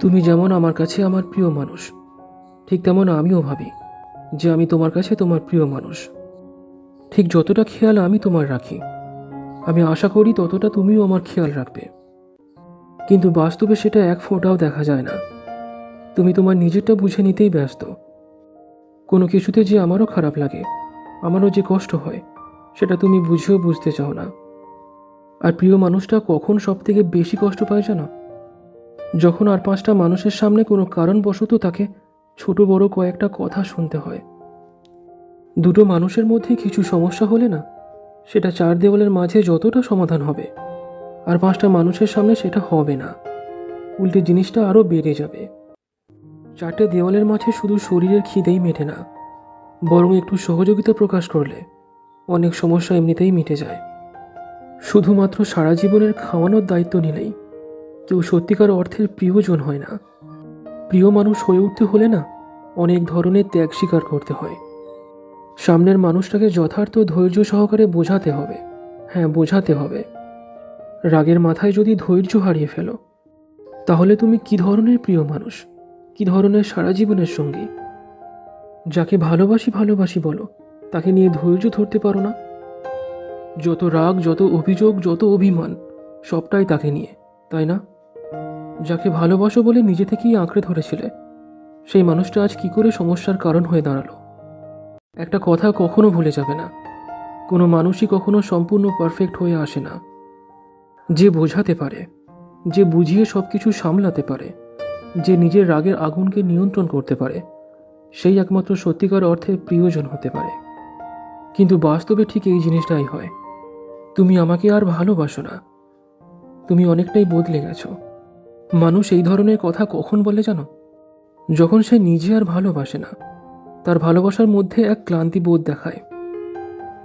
তুমি যেমন আমার কাছে আমার প্রিয় মানুষ, ঠিক তেমন আমিও ভাবি যে আমি তোমার কাছে তোমার প্রিয় মানুষ। ঠিক যতটা খেয়াল আমি তোমার রাখি, আমি আশা করি ততটা তুমিও আমার খেয়াল রাখবে। কিন্তু বাস্তবে সেটা এক ফোঁটাও দেখা যায় না। তুমি তোমার নিজেরটা বুঝে নিতেই ব্যস্ত। কোনো কিছুতে যে আমারও খারাপ লাগে, আমারও যে কষ্ট হয়, সেটা তুমি বুঝেও বুঝতে চাও না। আর প্রিয় মানুষটা কখন সব থেকে বেশি কষ্ট পায় জানো? যখন আর পাঁচটা মানুষের সামনে কোনো কারণবশত তাকে ছোট বড় কয়েকটা কথা শুনতে হয়। দুটো মানুষের মধ্যে কিছু সমস্যা হলে না, সেটা চার দেওয়ালের মাঝে যতটা সমাধান হবে, আর পাঁচটা মানুষের সামনে সেটা হবে না। উল্টে জিনিসটা আরও বেড়ে যাবে। চারটে দেওয়ালের মাঝে শুধু শরীরের খিদেই মেটে না, বরং একটু সহযোগিতা প্রকাশ করলে অনেক সমস্যা এমনিতেই মিটে যায়। শুধুমাত্র সারা জীবনের খাওয়ানোর দায়িত্ব নিলেই কেউ সত্যিকার অর্থের প্রিয়জন হয় না। প্রিয় মানুষ হয়ে উঠতে হলে না অনেক ধরনের ত্যাগ স্বীকার করতে হয়। সামনের মানুষটাকে যথার্থ ধৈর্য সহকারে বোঝাতে হবে। হ্যাঁ বোঝাতে হবে। রাগের মাথায় যদি ধৈর্য হারিয়ে ফেলো, তাহলে তুমি কি ধরনের প্রিয় মানুষ? কি ধরনের সারা জীবনের সঙ্গী? যাকে ভালোবাসি ভালোবাসি বলো, তাকে নিয়ে ধৈর্য ধরতে পারো না? যত রাগ, যত অভিযোগ, যত অভিমান, সবটাই তাকে নিয়ে, তাই না? যাকে ভালোবাসো বলে নিজে থেকেই আঁকড়ে ধরেছিলে। সেই মানুষটা আজ কি করে সমস্যার কারণ হয়ে দাঁড়াল? একটা কথা কখনো ভুলে যাবে না। কোনো মানুষই কখনো সম্পূর্ণ পারফেক্ট হয়ে আসে না। যে বোঝাতে পারে, যে বুঝিয়ে সব কিছু সামলাতে পারে, যে নিজের রাগের আগুনকে নিয়ন্ত্রণ করতে পারে, সেই একমাত্র সত্যিকার অর্থে প্রিয়জন হতে পারে। কিন্তু বাস্তবে ঠিক এই জিনিসটাই হয়। তুমি আমাকে আর ভালোবাসো না। তুমি অনেকটাই বদলে গেছো। মানুষ এই ধরনের কথা কখন বলে জানো? যখন সে নিজে আর ভালোবাসে না, তার ভালোবাসার মধ্যে এক ক্লান্তি বোধ দেখায়।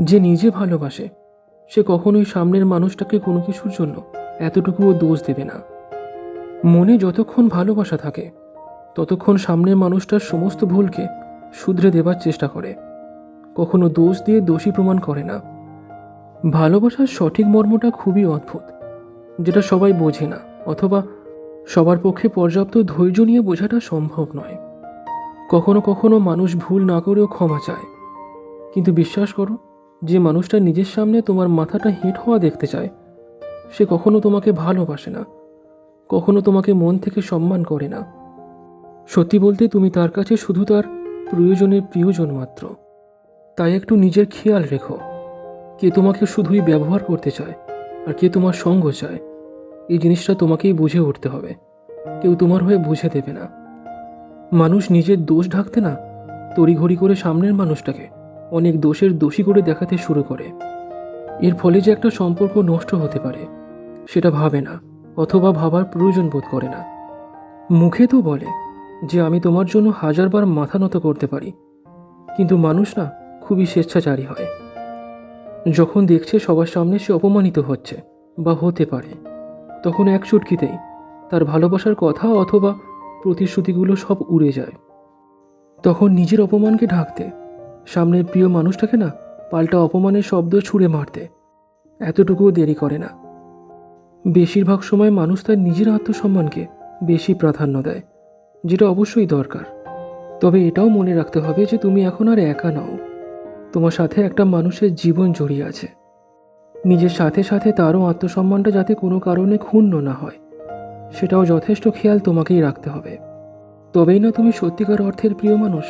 যে নিজে ভালোবাসে, সে কখনোই সামনের মানুষটাকে কোনো কিছুর জন্য এতটুকুও দোষ দেবে না। মনে যতক্ষণ ভালোবাসা থাকে, ততক্ষণ সামনের মানুষটার সমস্ত ভুলকে শুধরে দেবার চেষ্টা করে। কখনো দোষ দিয়ে দোষী প্রমাণ করে না। ভালোবাসার সঠিক মর্মটা খুবই অদ্ভুত, যেটা সবাই বোঝে না, অথবা সবার পক্ষে পর্যাপ্ত ধৈর্য নিয়ে বোঝাটা সম্ভব নয়। কখনো কখনো মানুষ ভুল না করেও ক্ষমা চায়। কিন্তু বিশ্বাস করো, যে মানুষটা নিজের সামনে তোমার মাথাটা হিট হওয়া দেখতে চায়, সে কখনো তোমাকে ভালোবাসে না, কখনো তোমাকে মন থেকে সম্মান করে না। সত্যি বলতে তুমি তার কাছে শুধু তার প্রয়োজনের প্রিয়জন মাত্র। তাই একটু নিজের খেয়াল রেখো, কে তোমাকে শুধুই ব্যবহার করতে চায় আর কে তোমার সঙ্গ চায়। এই জিনিসটা তোমাকেই বুঝে উঠতে হবে। কেউ তোমার হয়ে বুঝে দেবে না। মানুষ নিজের দোষ ঢাকতে না, তড়িঘড়ি করে সামনের মানুষটাকে অনেক দোষের দোষী করে দেখাতে শুরু করে। এর ফলে যে একটা সম্পর্ক নষ্ট হতে পারে, সেটা ভাবে না অথবা ভাবার প্রয়োজন বোধ করে না। মুখে তো বলে যে আমি তোমার জন্য হাজারবার মাথা নত করতে পারি, কিন্তু মানুষ না খুবই স্বেচ্ছাচারী হয়। যখন দেখছে সবার সামনে সে অপমানিত হচ্ছে বা হতে পারে তখন এক চুটকিতেই তার ভালোবাসার কথা অথবা প্রতিশ্রুতিগুলো সব উড়ে যায়। তখন নিজের অপমানকে ঢাকতে, সামনের প্রিয় মানুষটাকে না পাল্টা অপমানের শব্দ ছুঁড়ে মারতে এতটুকুও দেরি করে না। বেশিরভাগ সময় মানুষ তার নিজের আত্মসম্মানকে বেশি প্রাধান্য দেয়, যেটা অবশ্যই দরকার। তবে এটাও মনে রাখতে হবে যে তুমি এখন আর একা নও। তোমার সাথে একটা মানুষের জীবন জড়িয়ে আছে। নিজের সাথে সাথে তারও আত্মসম্মানটা যাতে কোনো কারণে ক্ষুণ্ণ না হয়, সেটাও যথেষ্ট খেয়াল তোমাকেই রাখতে হবে। তবেই না তুমি সত্যিকার অর্থের প্রিয় মানুষ।